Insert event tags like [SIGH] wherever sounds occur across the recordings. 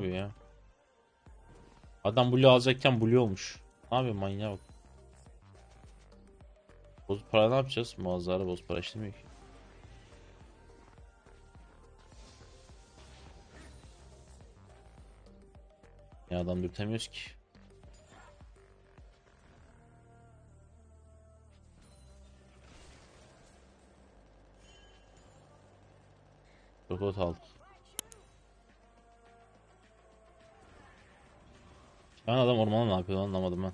Yapıyor ya? Adam blue alacakken blue olmuş. Yapıyor manyağa bak. Boz para ne yapacağız? Muazzara boz para işlemiyor ki. Ya adam dürtemiyoruz ki. Dokot aldık. Ben adam ormanda ne yapıyor anlamadım ben.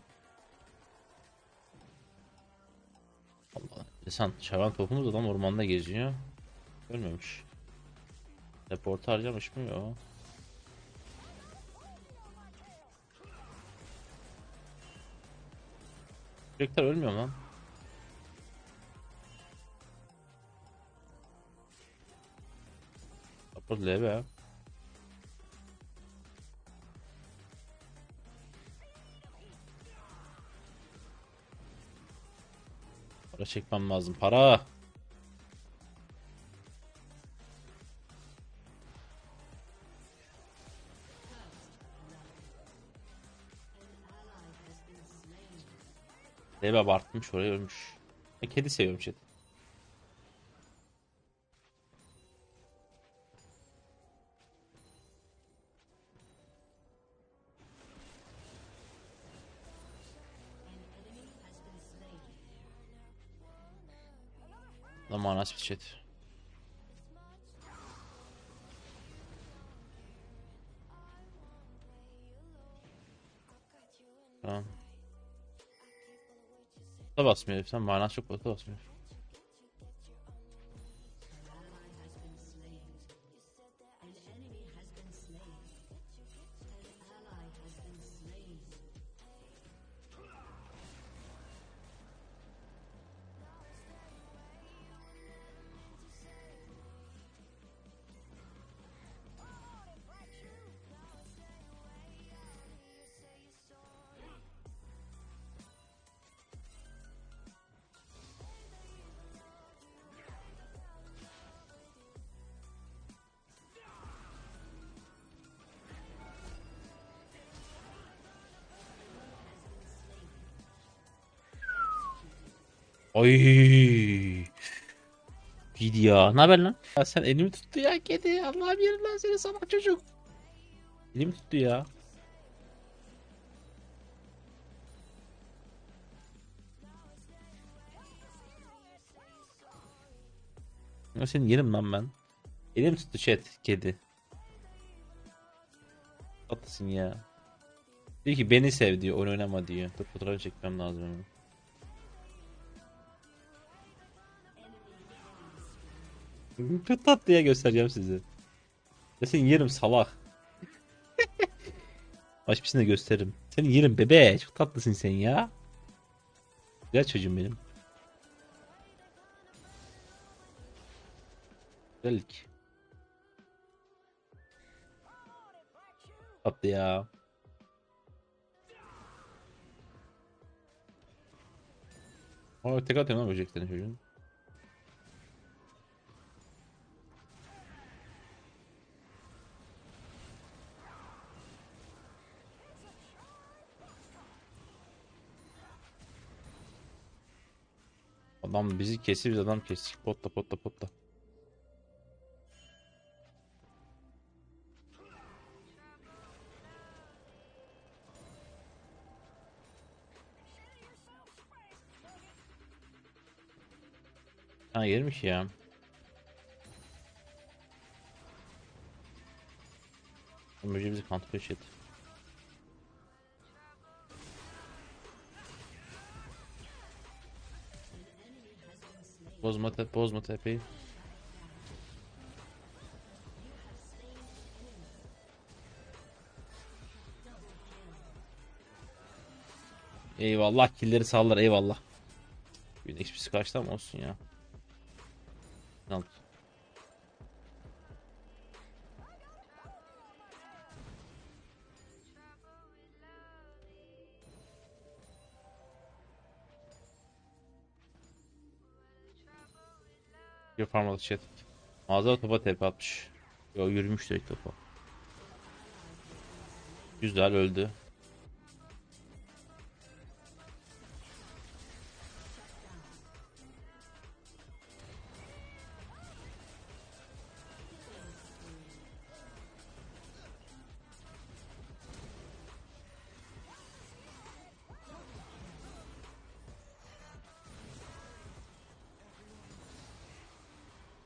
Allah. Sen şaban topumuz adam ormanda geziyor. Görmemiş. Reportu harcamış mı? Yok. Direktör ölmüyor lan. Rapor LB. Para çekmem lazım. Para. Dev abartmış oraya ölmüş. Kedi seviyorum chat. Lan manası bir chat. Tamam. Da basmıyor herif. Sen manası çok da basmıyor. Oy. Gidi ya. Ne haber lan? Ya sen elimi tuttu ya kedi. Allah'ım yerim lan seni salak çocuk. Elimi tuttu ya. Ya seni yerim lan ben. Elim tuttu chat kedi. Tatlısın ya. Diyor ki beni sev diyor oyun oynama diyor. Dur fotoğraf çekmem lazım hemen. Çok tatlı ya göstereceğim size. Seni yerim salak. Baş birisine gösteririm. Seni yerim bebe. Çok tatlısın sen ya. Güzel çocuğum benim. Güzellik. Tatlı ya. Aa tek atıyor lan böceklerin çocuğun. Adam bizi kesiyor biz adam kestik. Potta potta potta. Ha yermiş ya. Önce bizi kontrol et. Bozma te bozma tepeyi. Eyvallah killeri sallar eyvallah. Bir XP'si kaçtı ama olsun ya. Al. Bir farmalı chat. Ağzına topa tepe atmış. Yo yürümüş direkt topa. Güzel öldü.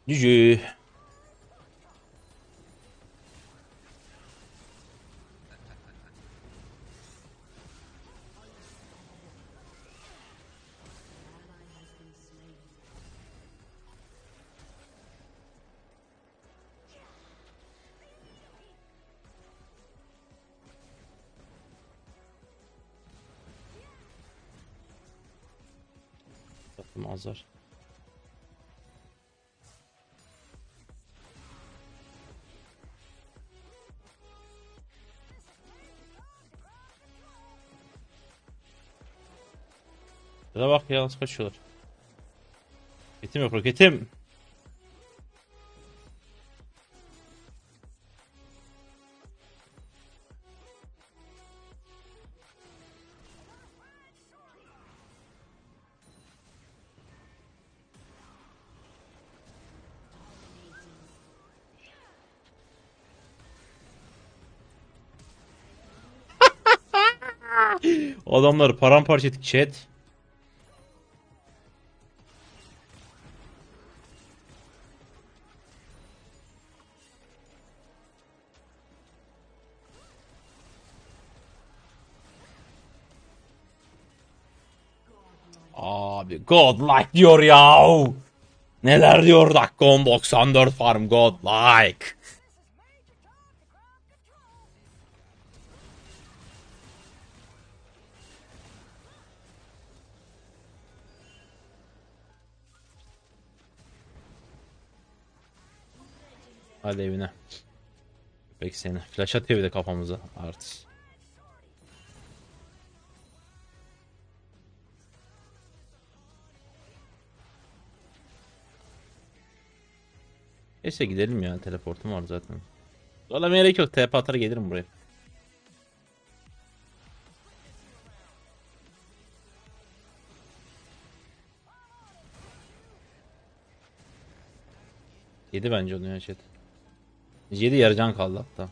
Cücü. Takım Şuna bak ya nasıl kaçıyorlar. Roketim yok roketim. [LAUGHS] Adamları paramparça ettik chat. Abi godlike diyor ya. Neler diyor dakika 10 94 farm godlike. Hadi evine. Peki seni. Flash atıyor bir de kafamıza. Artı. Neyse gidelim ya. Teleportum var zaten. Valla gerek yok. TP atar gelirim buraya. Yedi bence onu ya chat. Yedi yarı can kaldı hatta.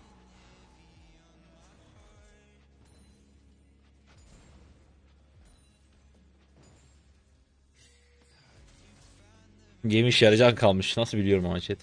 Yemiş yarı can kalmış. Nasıl biliyorum ama chat.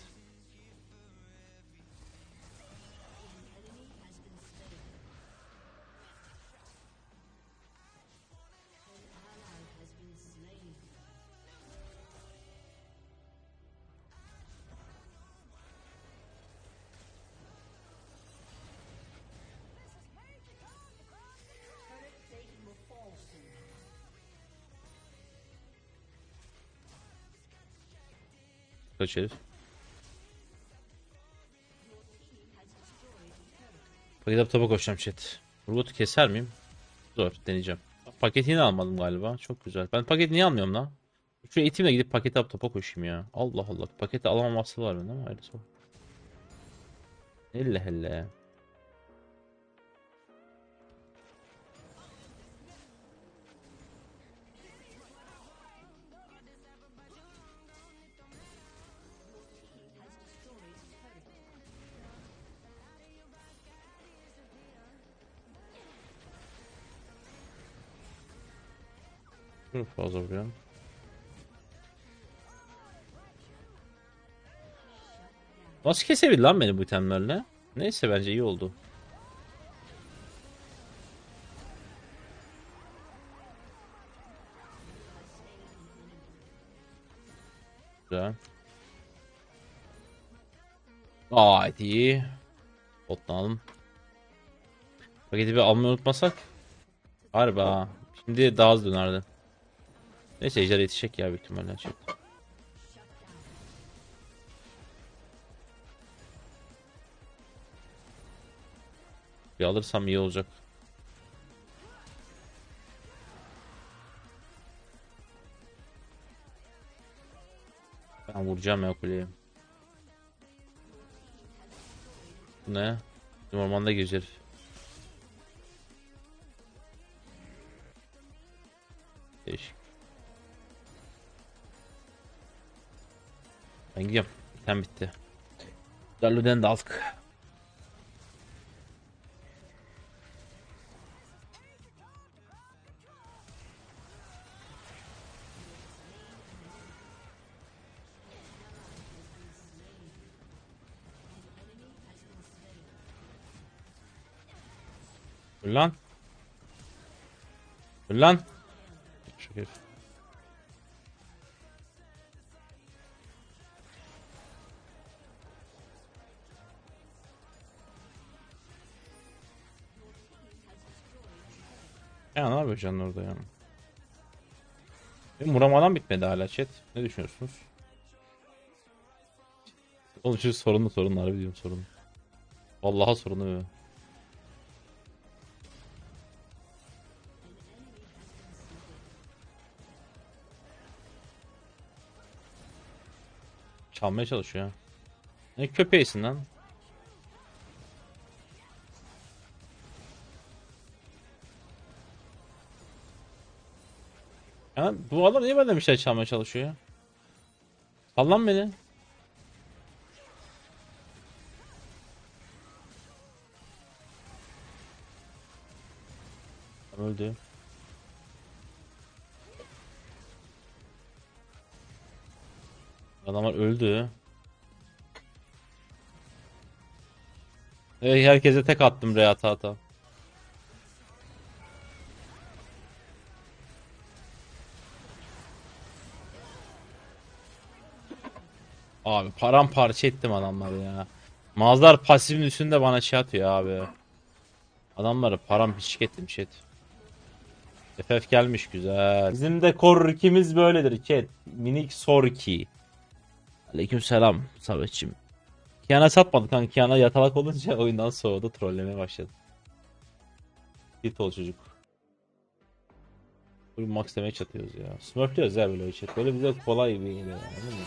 Kaç herif. Paket up topa koşacağım chat. Robotu keser miyim? Zor deneyeceğim. Paketini almadım galiba. Çok güzel. Ben paketi niye almıyorum lan? Şu eğitimle gidip paket up topa koşayım ya. Allah Allah. Paketi alamaması var benim ama ayrısı var. Elle helle. Çok fazla vuruyorum. Nasıl kesebilir lan beni bu itemlerle? Neyse bence iyi oldu. Güzel. Gayet iyi. Botlanalım. Paketi bir almayı unutmasak. Harbi ha. Şimdi daha hızlı dönerdi. Neyse ejder yetişecek ya büyük ihtimalle. Çok. Bir alırsam iyi olacak. Ben vuracağım ya kuleye. Ne? Bizim ormanda herif. Değişik. Ben gidiyorum. Biten bitti. Darluden de aldık. Dur lan. Lan. Şu Ya ne yapıyor canın orada ya? Benim vuramadan bitmedi hala chat. Ne düşünüyorsunuz? Oğlum şu sorunlu sorunlu harbi diyorum sorunlu. Vallahi sorunlu ya. Çalmaya çalışıyor. Ne köpeğisin lan? Bu adam niye benden bir şey çalmaya çalışıyor ya? Sallan beni. Öldü. Adamlar öldü. Hey, herkese tek attım re ata ata. Abi paramparça ettim adamları ya. Mazlar pasifin üstünde bana şey atıyor abi. Adamları paramparça ettim chat. FF gelmiş güzel. Bizim de kor ikimiz böyledir chat. Minik Sorki. Aleyküm selam Samet'cim. Kiana satmadı kanka. Kiana yatalak olunca oyundan soğudu. Trollemeye başladı. Git ol çocuk. Bugün max damage atıyoruz ya. Smurfluyoruz ya böyle chat. Böyle bize kolay bir geliyor. Anladın mı?